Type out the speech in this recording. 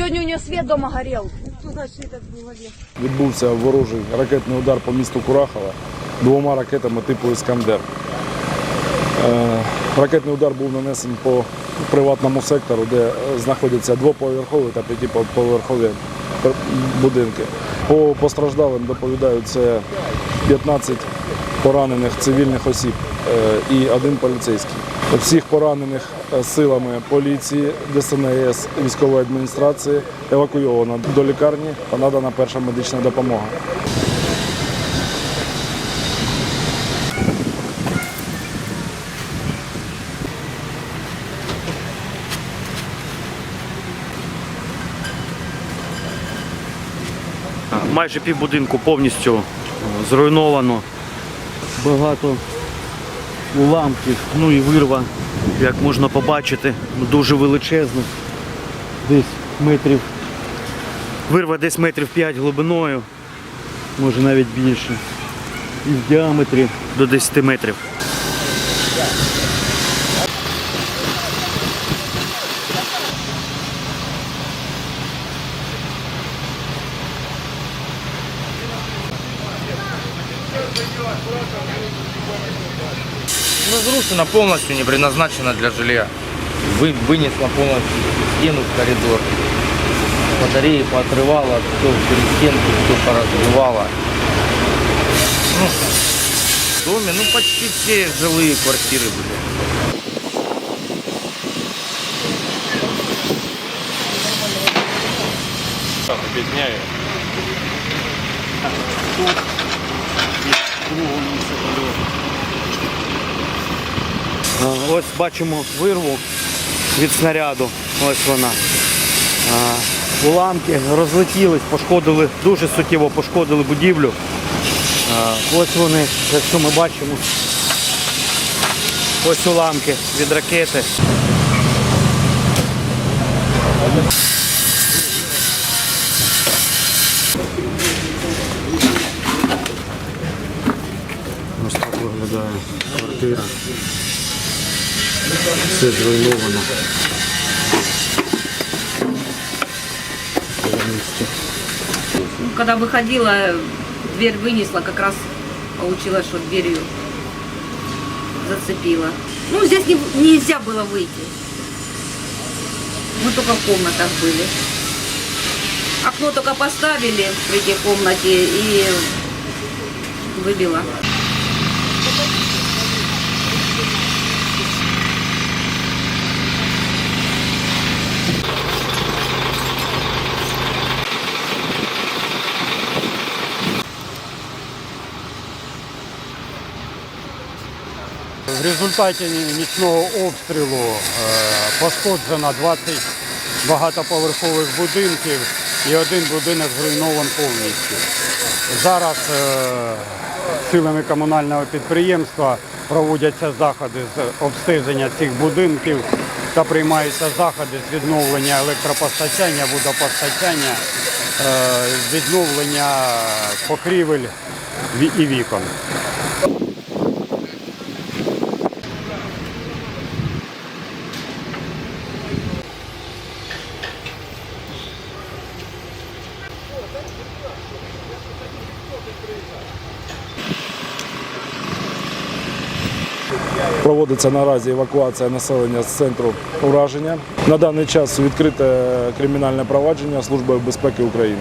Сегодня у нее свет дома горел. Відбувся ворожий ракетний удар по місту Курахова двома ракетами типу Іскандер. Е, Ракетний удар був нанесений по приватному сектору, де знаходяться двоповерхові та п'ятиповерхові будинки. По постраждалим доповідають це 15 поранених цивільних осіб е, і один поліцейський. Всіх поранених е, силами поліції, ДСНС, військової адміністрації евакуйовано до лікарні та надана перша медична допомога. Майже півбудинку повністю е, зруйновано. Багато уламків, ну і вирва, як можна побачити, дуже величезна. Десь метрів. Вирва десь метрів 5 глибиною, може навіть більше. І в діаметрі до 10 метрів. Разрушена полностью, не предназначена для жилья. Вы, вынесла полностью стену в коридор. Батареи поотрывала, все перестенки, все поразрывала. Ну, в доме, ну почти все жилые квартиры были. А, Ось бачимо вирву від снаряду. Ось вона. Уламки розлетілись, пошкодили, дуже суттєво пошкодили будівлю. Ось вони, якщо ми бачимо. Ось уламки від ракети. Виглядає квартира. Все зруйновано. Когда выходила, дверь вынесла, как раз получилось, что дверью зацепила. Ну, здесь не, нельзя было выйти. Мы только в комнатах были. Окно только поставили в третьей комнате и выбило. В результаті нічного обстрілу е, пошкоджено 20 багатоповерхових будинків і один будинок зруйнований повністю. Зараз е, силами комунального підприємства проводяться заходи з обстеження цих будинків та приймаються заходи з відновлення електропостачання, водопостачання, е, відновлення покрівель і вікон. Проводиться наразі евакуація населення з центру ураження. На даний час відкрите кримінальне провадження Службою безпеки України.